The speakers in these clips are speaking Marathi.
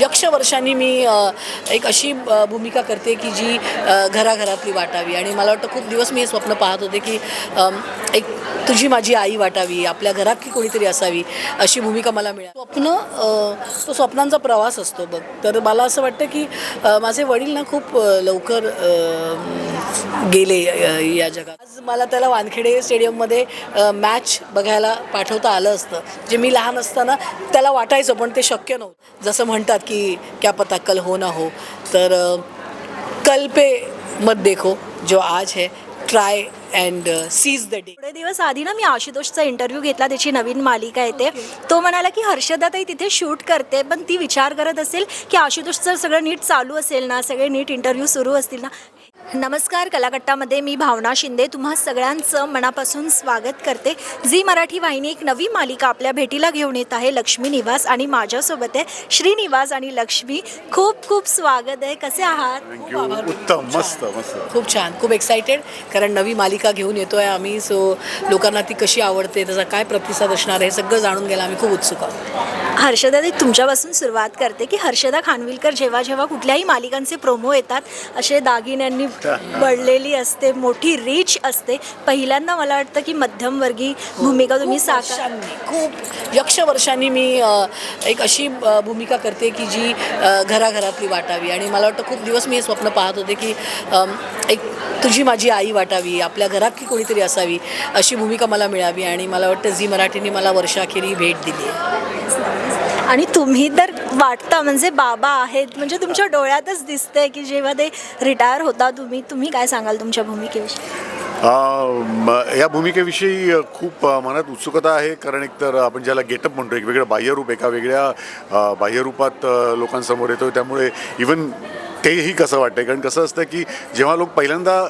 यक्ष वर्षांनी मी एक अशी भूमिका करते की जी घराघरातली वाटावी. आणि मला वाटतं खूप दिवस मी हे स्वप्न पाहत होते की एक तुझी माझी आई वाटावी आपल्या घरातली कोणीतरी असावी अशी भूमिका मला मिळाली. स्वप्न तो स्वप्नांचा प्रवास असतो बघ. तर मला असं वाटतं की माझे वडील ना खूप लवकर गेले या जगात. आज मला त्याला वानखेडे स्टेडियममध्ये मॅच बघायला पाठवता आलं असतं. जे मी लहान असताना त्याला वाटायचं पण ते शक्य नव्हतं. जसं म्हणतात की क्या पता कल हो ना हो. तर कल पे मत देखो जो आज है try and seize the day थोडे दिवस आधी ना मी आशुतोषचा इंटरव्ह्यू घेतला त्याची नवीन मालिका येते तो. म्हणाला की हर्षदाताई तिथे शूट करते पण ती विचार करत असेल की आशुतोषचं सगळं नीट चालू असेल ना सगळे नीट इंटरव्ह्यू सुरू असतील ना. नमस्कार कलाकट्टामध्ये मी भावना शिंदे तुम्हा सगळ्यांचं मनापासून स्वागत करते. झी मराठी वाहिनी एक नवी मालिका आपल्या भेटीला घेऊन येत आहे. लक्ष्मी निवास आणि माझ्यासोबत आहे. श्रीनिवास आणि लक्ष्मी खूप खूप स्वागत आहे. कसे आहात? उत्तम मस्त मस्त. खूप छान खूप एक्सायटेड कारण नवी मालिका घेऊन येतोय आम्ही. सो लोकांना ती कशी आवडते त्याचा काय प्रतिसाद असणार आहे हे सगळं जाणून घ्यायला आम्ही खूप उत्सुक आहोत. हर्षदादी तुमच्यापासून सुरुवात करते की हर्षदा खानविलकर जेव्हा जेव्हा कुठल्याही मालिकांचे प्रोमो येतात असे दागिन्यांनी बळलेली असते मोठी रीच असते. पहिल्यांदा मला वाटतं की मध्यमवर्गीय भूमिका तुम्ही साकार वर्षांनी, खूप यक्ष वर्षांनी मी एक अशी भूमिका करते की जी घराघरातली वाटावी. आणि मला वाटतं खूप दिवस मी हे स्वप्न पाहत होते की एक तुझी माझी आई वाटावी आपल्या घरातली कोणीतरी असावी अशी भूमिका मला मिळावी. आणि मला वाटतं झी मराठीने मला वर्षाखेरी भेट दिली आहे. आणि तुम्ही तर वाटता म्हणजे बाबा आहेत. म्हणजे तुमच्या डोळ्यातच दिसतंय की जेव्हा ते रिटायर होता तुम्ही तुम्ही काय सांगाल तुमच्या भूमिकेविषयी? म- या भूमिकेविषयी खूप मनात उत्सुकता आहे. कारण एकतर आपण ज्याला गेटअप म्हणतो एक वेगळं बाह्यरूप एका वेगळ्या बाह्यरूपात लोकांसमोर येतो त्यामुळे इवन तेही कसं वाटतं कारण कसं असतं की जेव्हा लोक पहिल्यांदा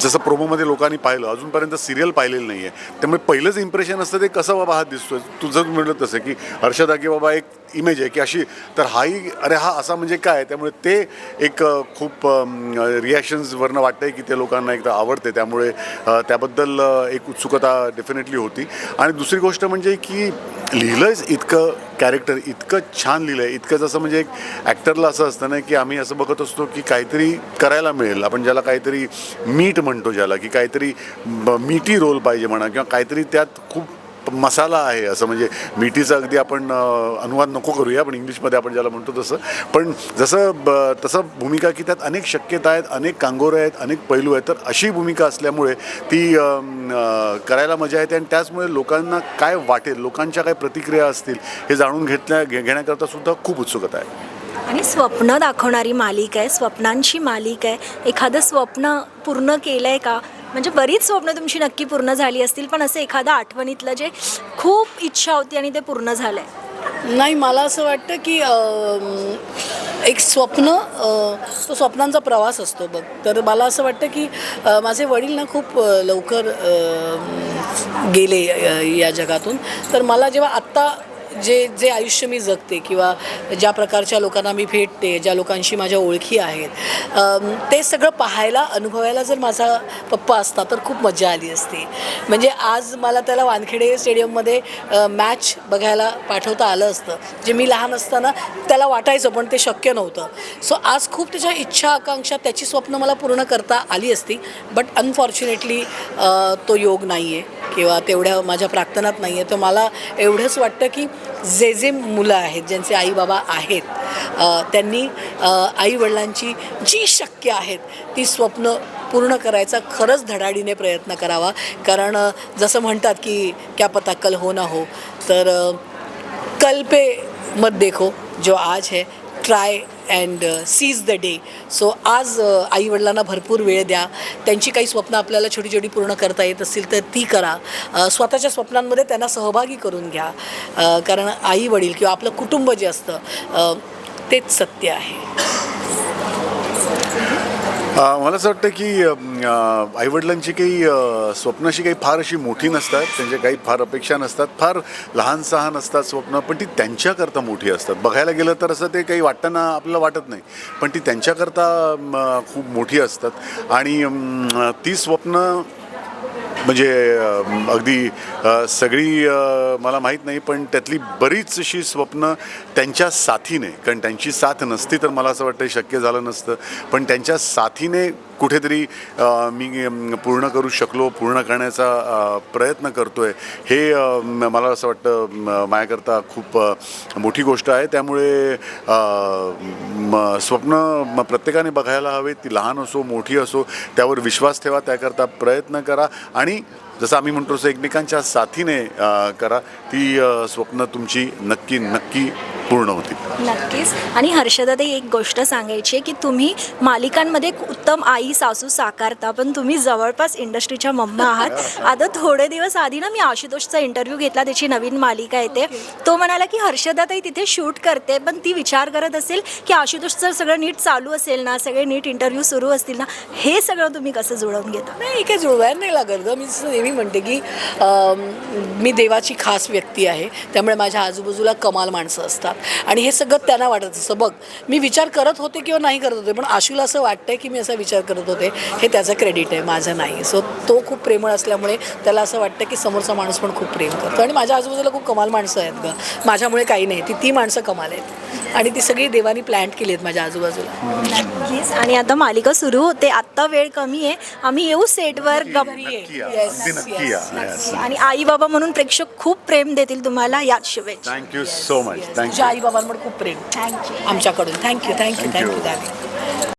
जसं प्रोमोमध्ये लोकांनी पाहिलं अजूनपर्यंत सिरियल पाहिलेलं नाही आहे त्यामुळे पहिलंच इम्प्रेशन असतं ते कसं बाबा हा दिसतोय? तुझं म्हणलं तसं की हर्षदा की बाबा एक इमेज आहे की अशी तर हाही अरे हा असा म्हणजे काय त्यामुळे ते एक खूप रिॲक्शन्सवरनं वाटतंय की ते लोकांना एकदा आवडते त्यामुळे त्याबद्दल एक उत्सुकता डेफिनेटली होती. आणि दुसरी गोष्ट म्हणजे की लिहिलंच इतकं कॅरेक्टर इतकं छान लिहिलं आहे इतकं जसं म्हणजे एक ॲक्टरला असं असतं ना की आम्ही असं बघत असतो की काहीतरी करायला मिळेल. आपण ज्याला काहीतरी मीठ म्हणतो ज्याला की काहीतरी ब- मीठी रोल पाहिजे म्हणा किंवा काहीतरी त्यात खूप मसाला आहे असं म्हणजे मिठीचा अगदी आपण अनुवाद नको करूया पण इंग्लिशमध्ये आपण ज्याला म्हणतो तसं. पण जसं ब- तसं भूमिका की त्यात अनेक शक्यता आहेत अनेक कांगोरे आहेत अनेक पैलू आहेत तर अशी भूमिका असल्यामुळे ती करायला मजा येते आणि त्याचमुळे लोकांना काय वाटेल लोकांच्या काय प्रतिक्रिया असतील हे जाणून घेतल्या घे- घेण्याकरता सुद्धा खूप उत्सुकता आहे. आणि स्वप्न दाखवणारी मालिका आहे स्वप्नांची मालिका आहे. एखादं स्वप्न पूर्ण केलं आहे का? म्हणजे बरीच स्वप्न तुमची नक्की पूर्ण झाली असतील पण असं एखादं आठवणीतलं जे खूप इच्छा होती आणि ते पूर्ण झालं आहे नाही मला असं वाटतं की एक स्वप्न तो स्वप्नांचा प्रवास असतो बघ. तर मला असं वाटतं की माझे वडील ना खूप लवकर गेले या जगातून. तर मला जेव्हा आत्ता जे जे आयुष्य मी जगते किंवा ज्या प्रकारच्या लोकांना मी भेटते ज्या लोकांशी माझ्या ओळखी आहेत ते सगळं पाहायला अनुभवायला जर माझा पप्पा असता तर खूप मजा आली असती. म्हणजे आज मला त्याला वानखेडे स्टेडियममध्ये मॅच बघायला पाठवता आलं असतं. जे मी लहान असताना त्याला वाटायचं पण ते शक्य नव्हतं. सो आज खूप त्याच्या इच्छा आकांक्षा त्याची स्वप्न मला पूर्ण करता आली असती. बट अनफॉर्च्युनेटली तो योग नाही आहे किंवा तेवढ्या माझ्या प्रार्थनात नाही आहे तर मला एवढंच वाटतं की जे जे मुलं आहेत ज्यांचे आई बाबा आहेत त्यांनी आईवडिलांची जी शक्य आहेत ती स्वप्न पूर्ण करायचा खरंच धडाडीने प्रयत्न करावा. कारण जसं म्हणतात की क्या पता कल हो ना हो तर कल पे मत देखो जो आज है try and seize the day so आज uh, आईवडिलांना भरपूर वेळ द्या. त्यांची काही स्वप्न आपल्याला छोटी छोटी पूर्ण करता येत असतील तर ती करा. Uh, स्वतःच्या स्वप्नांमध्ये त्यांना सहभागी करून घ्या. Uh, कारण आई वडील किंवा आपलं कुटुंब जे असतं तेच सत्य आहे. मला असं वाटतं की आईवडिलांची काही स्वप्नाशी स्वप्न अशी काही फार अशी मोठी नसतात त्यांच्या काही फार अपेक्षा नसतात फार लहान सहान असतात स्वप्न पण ती त्यांच्याकरता मोठी असतात. बघायला गेलं तर असं ते काही वाटताना आपल्याला वाटत नाही पण ती त्यांच्याकरता खूप मोठी असतात. आणि ती स्वप्न म्हणजे अगदी सगळी मला माहीत नाही पण त्यातली बरीचशी स्वप्न त्यांच्या साथीने कारण त्यांची साथ नसती तर मला असं वाटतं शक्य झालं नसतं पण त्यांच्या साथीने कुठेतरी मी पूर्ण करू शकलो पूर्ण करण्याचा प्रयत्न करतो आहे हे मला असं वाटतं माझ्याकरता खूप मोठी गोष्ट आहे. त्यामुळे म- स्वप्न म- प्रत्येकाने बघायला हवे ती लहान असो मोठी असो त्यावर विश्वास ठेवा त्याकरता प्रयत्न करा आणि जसं आम्ही म्हणतो तसं एकमेकांच्या साथीने करा ती स्वप्न तुमची नक्की नक्की पूर्ण होतील. नक्कीच. आणि हर्षदाताई एक गोष्ट सांगायची आहे की तुम्ही मालिकांमध्ये एक उत्तम आई सासू साकारता पण तुम्ही जवळपास इंडस्ट्रीच्या मम्मा आहात. आता थोडे दिवस आधी ना मी आशुतोषचा इंटरव्ह्यू घेतला त्याची नवीन मालिका येते तो. म्हणाला की हर्षदाताई तिथे शूट करते पण ती विचार करत असेल की आशुतोषचं सगळं नीट चालू असेल ना सगळे नीट इंटरव्ह्यू सुरू असतील ना हे सगळं तुम्ही कसं जुळवून घेता? नाही काही जुळवायला नाही लागत गं. मी जसं नेहमी म्हणते की अम, मी देवाची खास व्यक्ती आहे. त्यामुळे माझ्या आजूबाजूला कमाल माणसं असतात. आणि हे सगळं त्यांना वाटत असतं. बघ मी विचार करत होते किंवा नाही करत होते पण आशूला असं वाटतंय की मी असा विचार करत होते हे त्याचं क्रेडिट आहे माझं नाही. सो तो खूप प्रेमळ असल्यामुळे त्याला असं वाटतं की समोरचा माणूस पण खूप प्रेम करतो. आणि माझ्या आजूबाजूला खूप कमाल माणसं आहेत गं. माझ्यामुळे काही नाही ती ती माणसं कमाल आहेत. आणि ती सगळी देवानी प्लॅन्ट केली आहेत माझ्या आजूबाजूला. आणि आता मालिका सुरू होते. आत्ता वेळ कमी आहे. आम्ही येऊ सेटवर. आणि आई बाबा म्हणून प्रेक्षक खूप प्रेम देतील तुम्हाला याच शुभेच्छा. Thank you so much thank you आई बाबांवर खूप प्रेम थँक्यू आमच्याकडून. Thank you thank you. Thank you Dadi